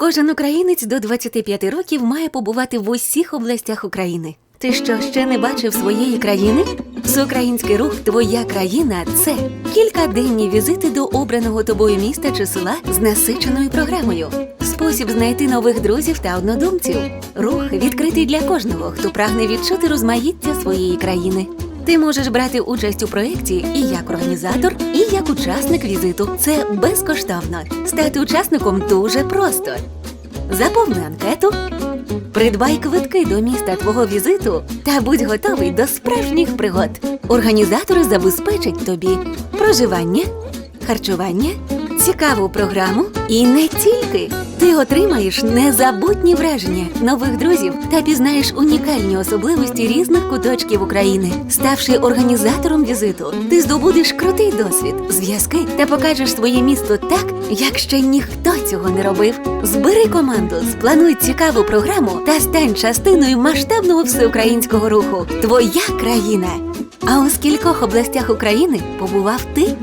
Кожен українець до 25 років має побувати в усіх областях України. Ти що ще не бачив своєї країни? Всеукраїнський рух Твоя країна це кількаденні візити до обраного тобою міста чи села з насиченою програмою, спосіб знайти нових друзів та однодумців. Рух відкритий для кожного, хто прагне відчути розмаїття своєї країни. Ти можеш брати участь у проєкті і як організатор, і як учасник візиту. Це безкоштовно. Стати учасником дуже просто. Заповни анкету, придбай квитки до міста твого візиту та будь готовий до справжніх пригод. Організатори забезпечать тобі проживання, харчування, цікаву програму і не тільки. Ти отримаєш незабутні враження, нових друзів та пізнаєш унікальні особливості різних куточків України. Ставши організатором візиту, ти здобудеш крутий досвід, зв'язки та покажеш своє місто так, як ще ніхто цього не робив. Збери команду, сплануй цікаву програму та стань частиною масштабного всеукраїнського руху. Твоя країна. А у скількох областях України побував ти?